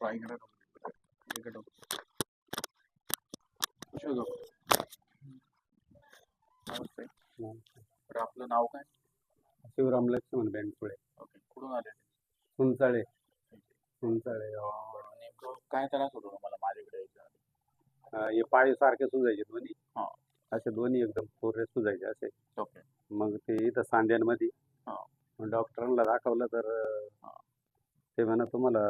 इकडे डॉक्टर शोधो नमस्ते तर आपलं नाव काय शिवराम लक्ष्मण बेंडपुळे ओके कुठून आले सुंचाळे सुंचाळे नेमकं काय त्रास होतो तुम्हाला माझ्याकडे? अं, हे पाय सारखे सुजायचे दोन्ही हा. असे दोन्ही एकदम कोरे सुजायचे असे ओके मग ते इथं सांड्यांमध्ये हा. मग डॉक्टरांना दाखवलं तर अं. ते म्हणा तुम्हाला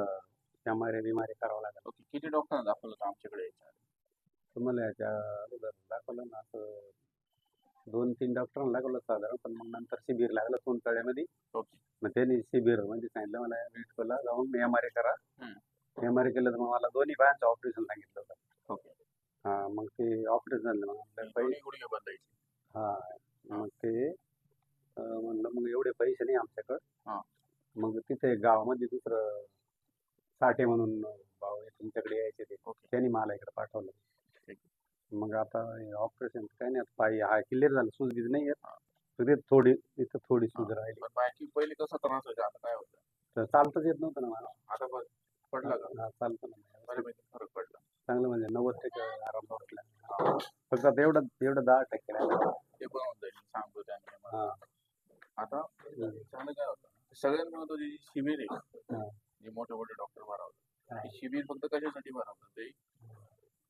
एमारे बिमारी करावं लागेल. ओके किती डॉक्टरांना दाखवलं होतं आमच्याकडे आधी? तुम्हाला याच्या अगोदर दाखवलं ना असं दोन तीन डॉक्टरांना दाखवलं साधारण पण मग नंतर शिबिर लागलं सोनतळ्यामध्ये ओके. मग त्यांनी शिबिर म्हणजे सांगितलं मला मेडिकलला जाऊन एम आर करा. एम आर केलं तर मग मला दोन्ही बायांचं ऑपरेशन सांगितलं होतं. ओके. हा मग ते ऑपरेशन झालं. मग आपल्याला पैसे दोन्ही गुडघे बदलायचे हा. मग ते अं, म्हणलं मग एवढे पैसे नाही आमच्याकडं. हा. मग तिथे गावामध्ये दुसरं साठे म्हणून भाऊ आहे, तुमच्याकडे यायचे ते. त्यांनी मला इकडे पाठवलं. मग आता ऑपरेशन काय नाही. आता पायी हा क्लिअर झालं. सूज बीज नाही येत. फक्त थोडी इथं थोडी सूज. राहिली. बाकी पहिले कसा त्रास व्हायचा? आता काय होतं? तर चालताच येत नव्हतं ना मला. आता बघ पडला का? हा, चालतं ना. बऱ्यापैकी फरक पडला. चांगलं म्हणजे नव्वद टक्के आराम वाटला. फक्त आता एवढं एवढं दहा टक्के राहिलं. ते पण होऊन जाईल. सांगतो त्यांनी. मला. हा. आता चांगलं काय होतं? सगळ्यात महत्वाची जी शिबिर आहे हा. जे मोठे मोठे डॉक्टर भरवतात शिबिर फक्त कशासाठी भरवतात ते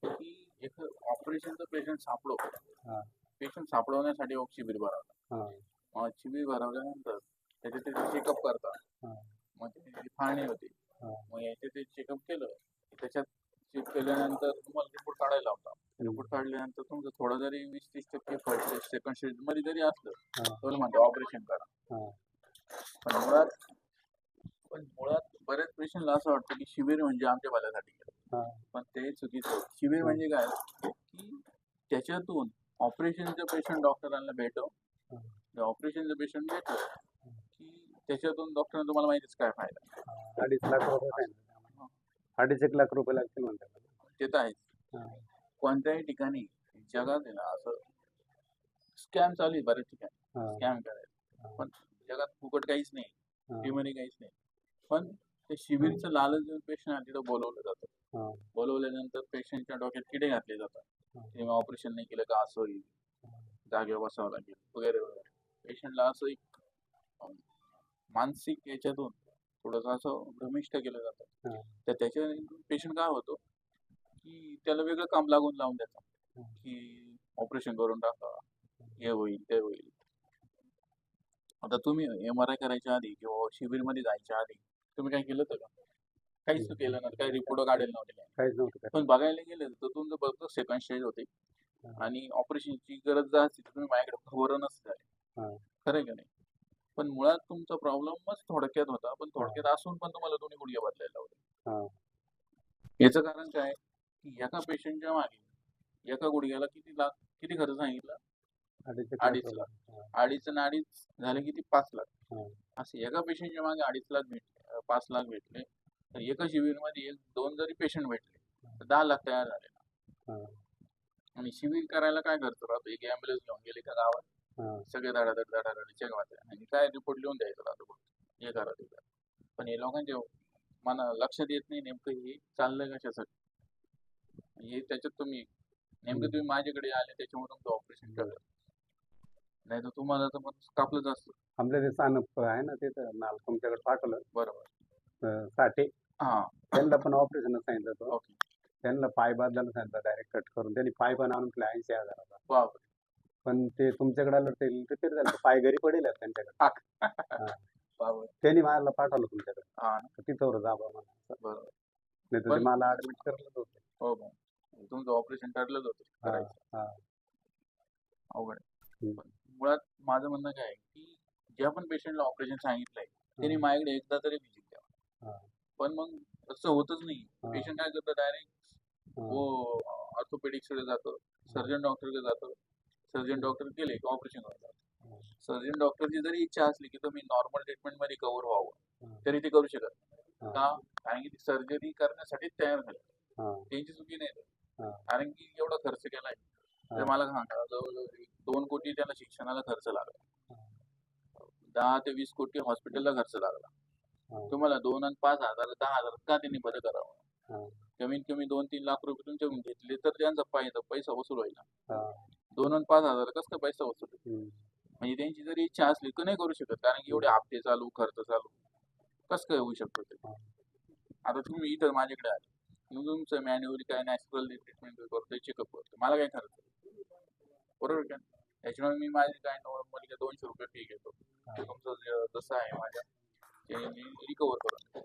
की एक ऑपरेशनचं पेशंट सापडो. पेशंट सापडवण्यासाठी शिबिर भरवतात शिबिर भरवल्यानंतर त्याचे ते चेकअप करतात. मग त्याची फाळणी होती. मग याचे ते चेकअप केलं त्याच्यात चेक केल्यानंतर तुम्हाला रिपोर्ट काढायला लावतात रिपोर्ट काढल्यानंतर तुमचं थोडं जरी वीस तीस टक्के फर्स्ट सेकंड स्टेजमध्ये जरी असलं. तर म्हणतो ऑपरेशन करा. पण मुळात पण मुळात बऱ्याच पेशंटला असं वाटतं की शिबिर म्हणजे आमच्या हा. पण ते चुकीचं आहे. शिबिर म्हणजे काय की त्याच्यातून ऑपरेशनचं पेशंट डॉक्टरांना भेटव हा. ऑपरेशनचं पेशंट भेटलं की त्याच्यातून डॉक्टरांना तुम्हाला माहितीच काय फायदा अडीच लाख रुपये सांगितले. अडीच एक लाख रुपये लागतील म्हणतात ते तर आहेच. कोणत्याही ठिकाणी जगात आहे ना असं स्कॅम चालू आहे बऱ्याच ठिकाणी. स्कॅम करायला. पण जगात फुकट काहीच नाही. फ्रीमध्ये काहीच नाही पण ते शिबिरचं लालच देऊन पेशंट तिथं बोलवलं. जातं. बोलवल्यानंतर पेशंटच्या डोक्यात किडे घातले जातात. हा. की ऑपरेशन नाही केलं का असं होईल जागेवर बसावं लागेल. वगैरे वगैरे. पेशंटला असं एक मानसिक याच्यातून थोडंसं असं भ्रमिष्ट केलं जातं. तर त्याच्या पेशंट काय होतो की त्याला वेगळं काम लागून लावून देतात. की ऑपरेशन करून टाका. हे. होईल ते होईल. आता तुम्ही एम आर आय करायच्या आधी किंवा शिबिरमध्ये जायच्या आधी तुम्ही काय केलं होतं का काहीच. केलं नव्हतं काही रिपोर्ट काढेल नव्हते काय. काहीच नव्हतं काय पण बघायला गेलं तर तुमचं फक्त सेकंड स्टेज होते. आणि ऑपरेशनची गरज जर असती तर तुम्ही माझ्याकडे खबर नसते हा. झाले खरं का नाही पण मुळात तुमचा प्रॉब्लेमच थोडक्यात होता पण थोडक्यात असून पण तुम्हाला दोन्ही गुडघे बदलायला. लावले याचं कारण काय की एका पेशंटच्या मागे एका गुडघ्याला किती लाख किती खर्च सांगितला अडीच लाख. अडीच आणि अडीच झाले किती पाच लाख. हा. असे एका पेशंटच्या मागे अडीच लाख भेटले पाच लाख भेटले. तर एका शिबिरमध्ये एक दोन जरी पेशंट भेटले तर दहा लाख तयार झाले. हा. आणि शिबिर करायला काय करतो राहतो? एक ॲम्ब्युलन्स घेऊन गेली का गावात. हा. सगळे धडाधड धडाधड चेक वाटते आणि काय रिपोर्ट लिहून द्यायचं राहतो. हे करा ते करा. पण हे लोकांच्या मना लक्षात येत नाही नेमकं हे चाललंय कशासाठी. हे त्याच्यात तुम्ही नेमकं तुम्ही माझ्याकडे आले त्याच्यामुळे तुमचं ऑपरेशन केलं नाही तर तुम्हाला तर मग कापलंच असतं. आपल्या ते सानप आहे ना तिथं नाल तुमच्याकडे पाठवलं. बरोबर. अं, साठे. हा. त्यांना पण ऑपरेशन सांगितलं होतं. ओके. त्यांना पाय बदलायला सांगितलं डायरेक्ट कट करून. त्यांनी पाय पण आणून केला ऐंशी हजाराचा बाप पण ते तुमच्याकडे आलं ते रिपेअर झालं? पाय घरी पडेल त्यांच्याकडे. बाप त्यांनी मला पाठवलं तुमच्याकडे. हा. ना तर तिथं जाबा म्हणा बरोबर. नाही तर ते पण- मला ऍडमिट करलंच होतं. हो हो. तुमचं ऑपरेशन ठरलंच होतं. हा, करायचं. हा. अवघड आहे. हम्म. माझं म्हणणं काय आहे की ज्या पण पेशंटला ऑपरेशन सांगितलंय त्यांनी. माझ्याकडे एकदा तरी व्हिजिट हा. द्यावा पण मग तसं होतच नाही. पेशंट काय करतं डायरेक्ट. वो ऑर्थोपेडिक्सकडे जातो सर्जन डॉक्टरकडे जातो सर्जन डॉक्टर गेले की ऑपरेशन करतात. सर्जन डॉक्टरची जरी इच्छा असली की तुम्ही नॉर्मल ट्रीटमेंटमध्ये कव्हर व्हावं. तरी ते करू शकत नाही. का कारण की ती सर्जरी करण्यासाठीच तयार झाले हा. त्यांची चुकी नाही. कारण की एवढा खर्च केलाय तर. मला सांगा जवळजवळ दोन कोटी त्याला शिक्षणाला खर्च लागला. दहा ते वीस कोटी हॉस्पिटलला खर्च लागला. तुम्हाला दोन आणि पाच हजार दहा हजार का त्यांनी बरं करावं. कमीत कमी दोन तीन लाख रुपये तुमच्याकडून घेतले तर त्यांचा फायदा पैसा वसूल होईल. दोन आणि पाच हजार कसं काय पैसा वसूल. म्हणजे त्यांची जरी इच्छा असली तर नाही करू शकत कारण की एवढे हप्ते चालू खर्च चालू कसं काय होऊ शकतो ते. आता तुम्ही इथं माझ्याकडे आले तुमचं मॅन्युअली काय नॅचरल ट्रीटमेंट करतोय चेकअप करतोय मला काय खर्च बरोबर का? त्याच्यामुळे मी माझी काय नॉर्मली दोनशे रुपये फी घेतो. ते तुमचं जसं आहे माझ्या ते मी रिकवर करतो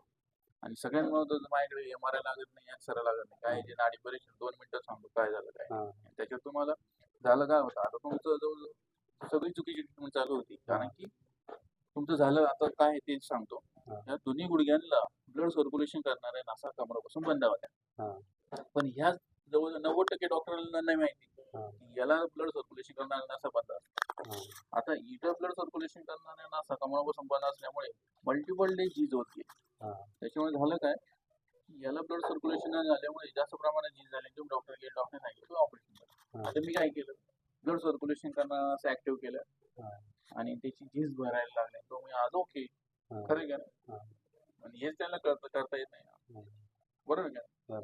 आणि सगळ्यात महत्वाचं माझ्याकडे एम आर आय लागत नाही एक्सरे लागत नाही. काय जे नाडी परीक्षण दोन मिनिटं सांगतो काय झालं काय. त्याच्यात तुम्हाला झालं काय होतं? आता तुमचं जवळ सगळी चुकीची ट्रीटमेंट चालू होती. कारण की तुमचं झालं आता काय ते सांगतो. या दोन्ही गुडघ्यांना ब्लड सर्क्युलेशन करणाऱ्या नासा कमरापासून बंद होत्या. पण ह्या जवळ नव्वद टक्के डॉक्टरांना नाही माहिती. याला ब्लड सर्क्युलेशन करणारा नासा बंद असतो हा. आता इथं ब्लड सर्क्युलेशन करणाऱ्या नासा कमरापासून बंद असल्यामुळे मल्टिपल डे झीज होती. त्याच्यामुळे झालं काय याला ब्लड सर्क्युलेशन झाल्यामुळे जास्त प्रमाणात झीज झाली तुम्ही डॉक्टर गेले डॉक्टर सांगितलं ऑपरेशन. आता मी काय केलं ब्लड सर्क्युलेशन करणं असं ऍक्टिव्ह केलं. आणि त्याची झीज भरायला लागली तो मी आज ओके. खरं का. आणि हेच त्याला करता करता येत नाही. बरोबर का.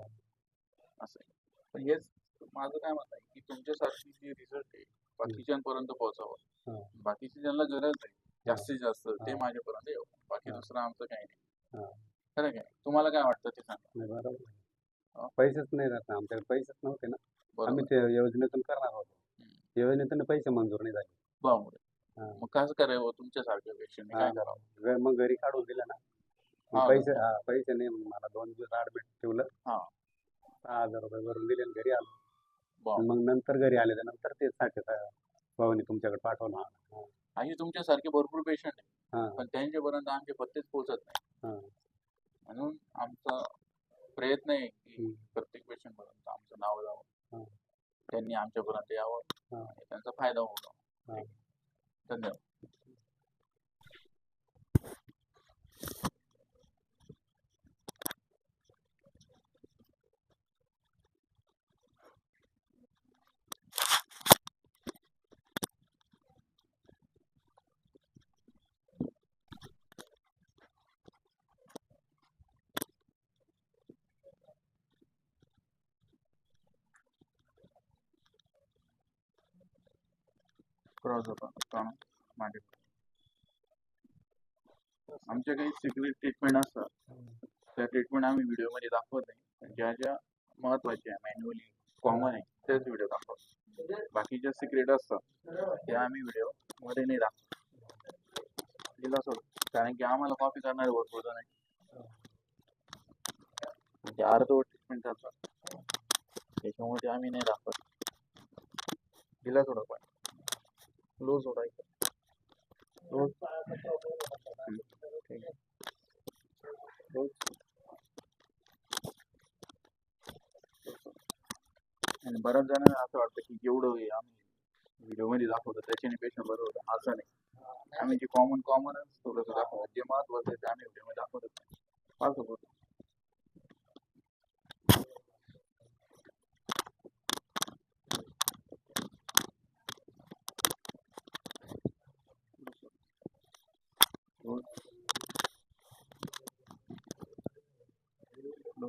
असं पण हेच माझं काय मत आहे की तुमच्यासारखी जी रिझल्ट आहे बाकीच्यांपर्यंत. पोहोचावं बाकीची ज्यांना गरज आहे जास्तीत जास्त ते. माझ्यापर्यंत येऊ बाकी. दुसरं आमचं काही नाही. खरं काय तुम्हाला काय वाटतं ते सांगा. पैसेच नाही राहत आमच्याकडे पैसेच नव्हते ना आम्ही ते योजनेतून करणार होतो योजनेतून पैसे मंजूर नाही झाले हा. मग कसं करावं तुमच्यासारख्या पेशंटने काय. करावं मग घरी काढून दिलं ना. पैसे पैसे नाही मग मला दोन दिवस ऍडमिट ठेवलं. सहा हजार रुपये भरून दिले घरी आलो मग नंतर घरी आले तर नंतर तेच साठे भाऊनी तुमच्याकडे पाठवलं हा. आणि तुमच्यासारखे भरपूर पेशंट आहे हा. पण त्यांच्यापर्यंत आमचे पत्तेच पोहोचत नाही हा. म्हणून आमचा प्रयत्न आहे की हम्म. प्रत्येक पेशंट पर्यंत आमचं नाव हा. जावं त्यांनी आमच्यापर्यंत यावं हा. आणि त्यांचा फायदा होणार हा. धन्यवाद क्रॉस होता मागे. आमच्या काही सिक्रेट ट्रीटमेंट असतात. त्या ट्रीटमेंट आम्ही व्हिडिओमध्ये दाखवत नाही. ज्या ज्या ज्या महत्त्वाच्या मॅन्युअली कॉमन आहे त्याच व्हिडिओ दाखवतो. बाकीच्या सिक्रेट असतात त्या आम्ही व्हिडिओमध्ये नाही दाखवत. दिला सोड कारण की आम्हाला कॉपी करणारे भरपूर जण आहे म्हणजे अर्धवट ट्रीटमेंट चालतात त्याच्यामुळे आम्ही नाही दाखवत. दिला थोडं पण. क्लोज होता ठीक आहे क्लोज आणि बऱ्याच जणांना असं वाटतं की जेवढं हे आम्ही व्हिडिओमध्ये दाखवतो त्याच्याने पेशंट बरं होतं. असं नाही. आम्ही जे कॉमन कॉमनच थोडंसं दाखवतो. जे महत्वाचं आहे ते आम्ही व्हिडिओमध्ये दाखवतच नाही.